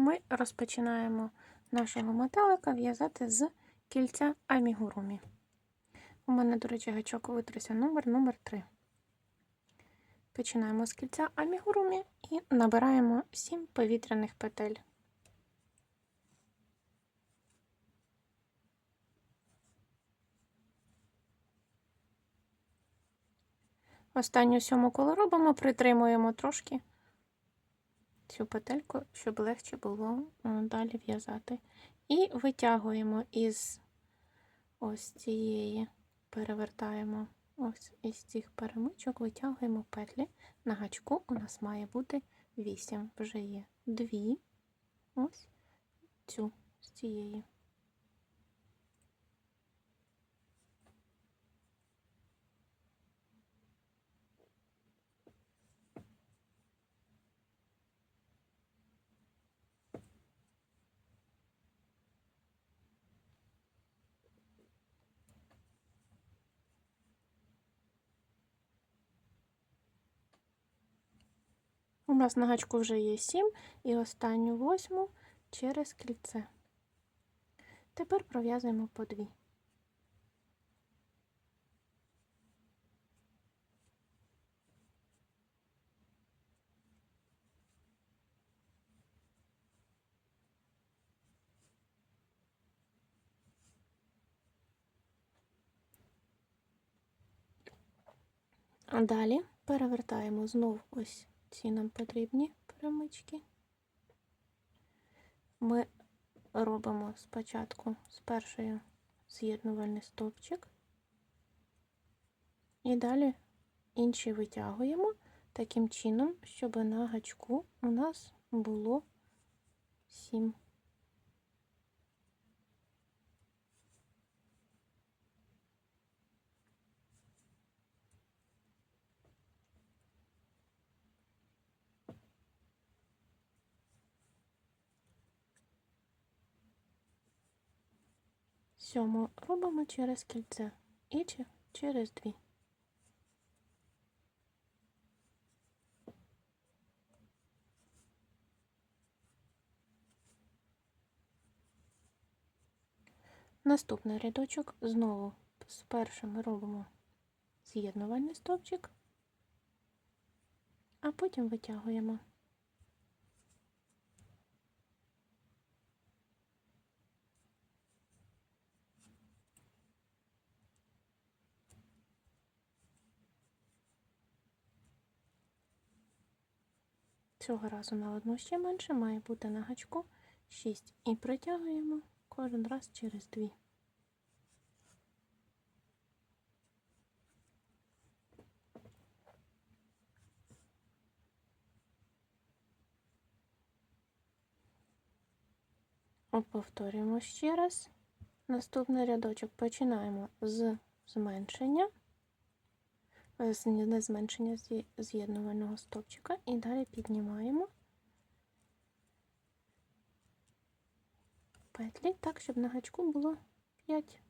ми розпочинаємо нашого метелика в'язати з кільця амігурумі. У мене, до речі, гачок витрився номер номер 3. Починаємо з кільця амігурумі і набираємо 7 повітряних петель. Останню сьому коло робимо, притримуємо трошки цю петельку, щоб легше було е, далі в'язати. І витягуємо із ось цієї, перевертаємо ось із цих перемичок, витягуємо петлі. На гачку у нас має бути 8. Вже є 2. Ось цю з цієї. У нас на гачку вже є 7 і останню восьму через кільце. Тепер пров'язуємо по 2. А далі перевертаємо знов ось ці нам потрібні перемички. Ми робимо спочатку з першою з'єднувальний стовпчик, і далі інші витягуємо таким чином, щоб на гачку у нас було 7. Сьому робимо через кільце і через дві. Наступний рядочок знову з першим робимо з'єднувальний стовпчик, а потім витягуємо. Цього разу на одну ще менше має бути на гачку 6. І притягуємо кожен раз через дві. Повторюємо ще раз. Наступний рядочок починаємо з зменшення, не зменшення з'є- з'єднувального стовпчика і далі піднімаємо петлі так, щоб на гачку було 5.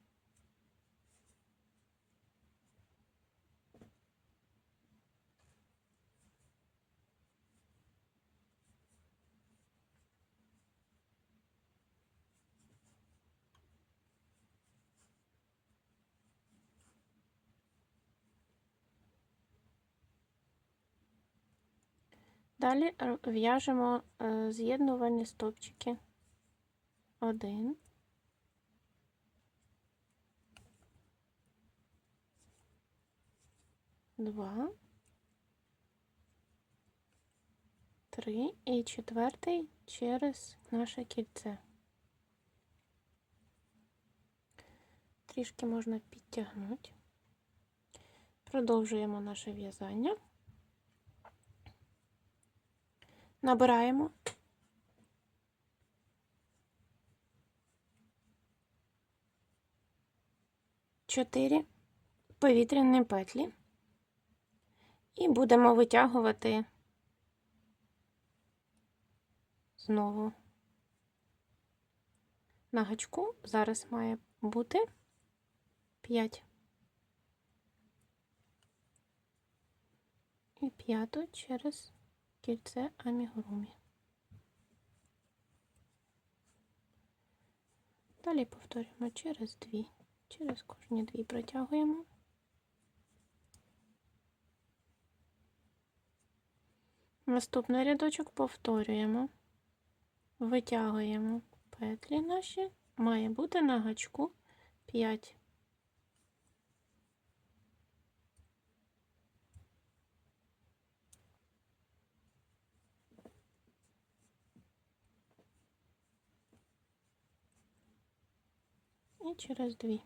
Далі в'яжемо е, з'єднувальні стовпчики. Один. Два. Три. І четвертий через наше кільце. Трішки можна підтягнути. Продовжуємо наше в'язання. Набираємо чотири повітряні петлі і будемо витягувати знову на гачку. Зараз має бути 5. І п'яту через кільце амігурумі. Далі повторюємо через дві, через кожні дві протягуємо. Наступний рядочок повторюємо, витягуємо петлі наші, має бути на гачку 5 І через дві.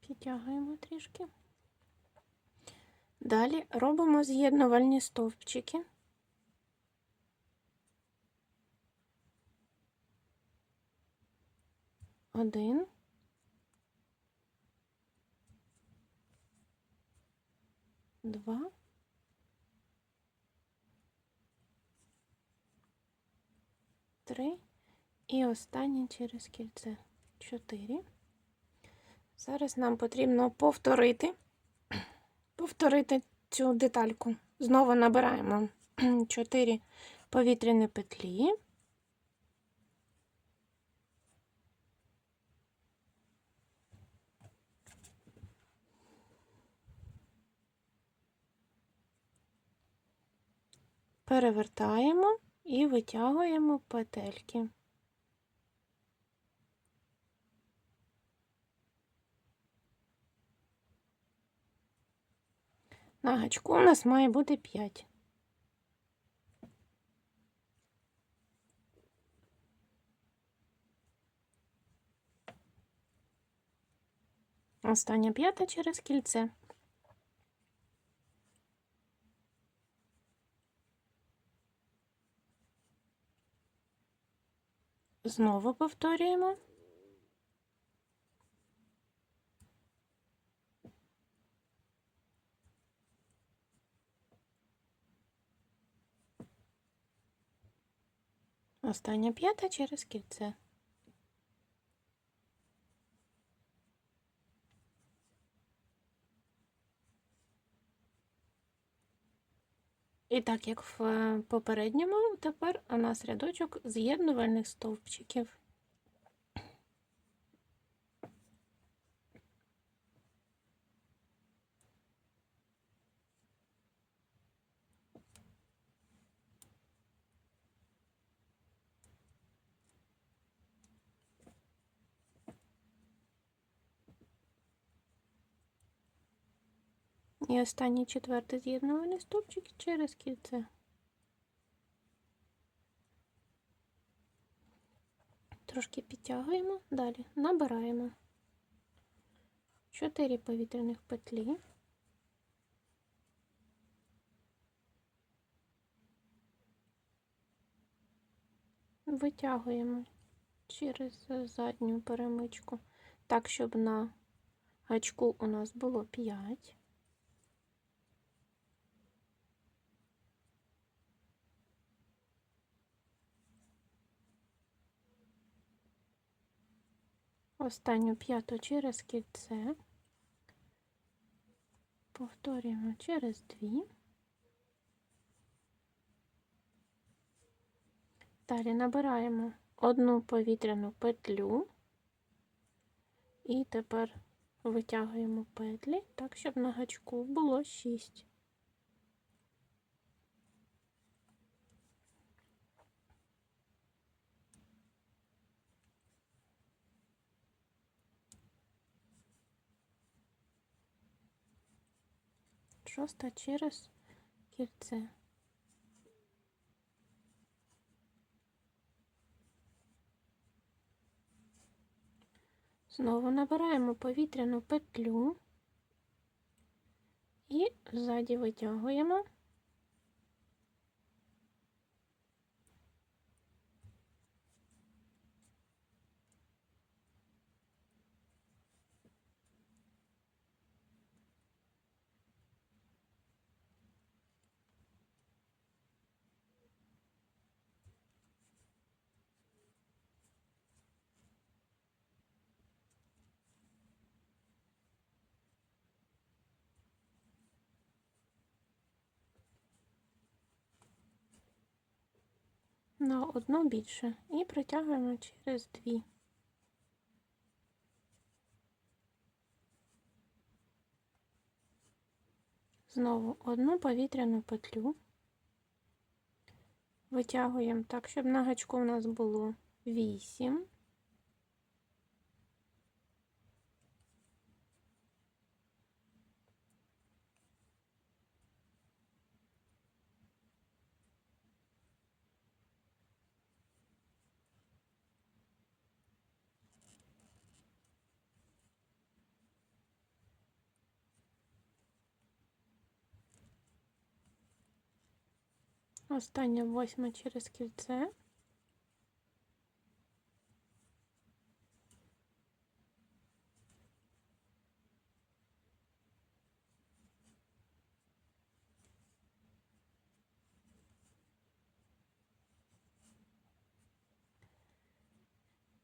Підтягуємо трішки. Далі робимо з'єднувальні стовпчики. Один. Два. Три. І останнє через кільце. Чотири. Зараз нам потрібно повторити, повторити цю детальку. Знову набираємо 4 повітряні петлі. Перевертаємо і витягуємо петельки. На гачку у нас має бути 5. Остання п'ята через кільце. Знову повторюємо. Остання п'ята через кільце. І так, як в е, попередньому, тепер у нас рядочок з'єднувальних стовпчиків. І останній четвертий з'єднувальний стовпчик через кільце. Трошки підтягуємо, далі набираємо 4 повітряних петлі. Витягуємо через задню перемичку, так, щоб на гачку у нас було 5. Останню п'яту через кільце, повторюємо через дві. Далі набираємо одну повітряну петлю і тепер витягуємо петлі так, щоб на гачку було 6. Шоста через кільце. Знову набираємо повітряну петлю і ззаді витягуємо. На одну більше і протягуємо через дві. Знову одну повітряну петлю. Витягуємо так, щоб на гачку у нас було 8. Остання восьма через кільце.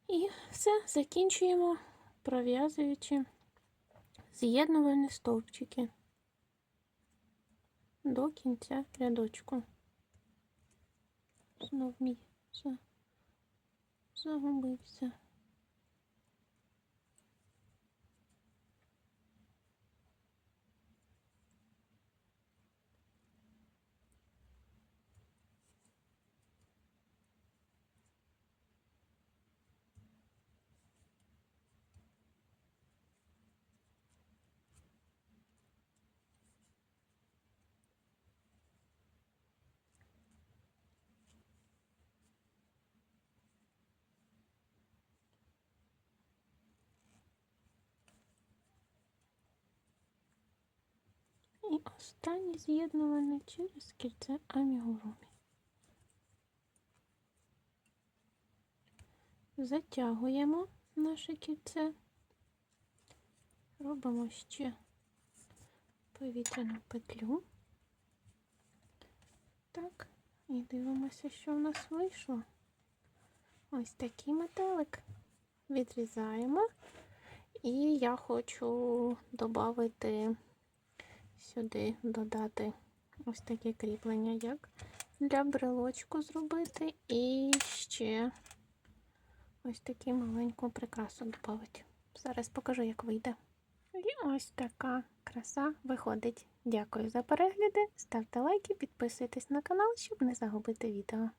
І все, закінчуємо, пров'язуючи з'єднувальні стовпчики до кінця рядочку. Знов мій за... загубився. І останнє з'єднуване через кільце амігурумі. Затягуємо наше кільце, робимо ще повітряну петлю. Так, і дивимося, що в нас вийшло. Ось такий метелик. Відрізаємо. І я хочу додати сюди додати ось таке кріплення, як для брелочку зробити, і ще ось таку маленьку прикрасу додати. Зараз покажу, як вийде. І ось така краса виходить. Дякую за перегляди. Ставте лайки, підписуйтесь на канал, щоб не загубити відео.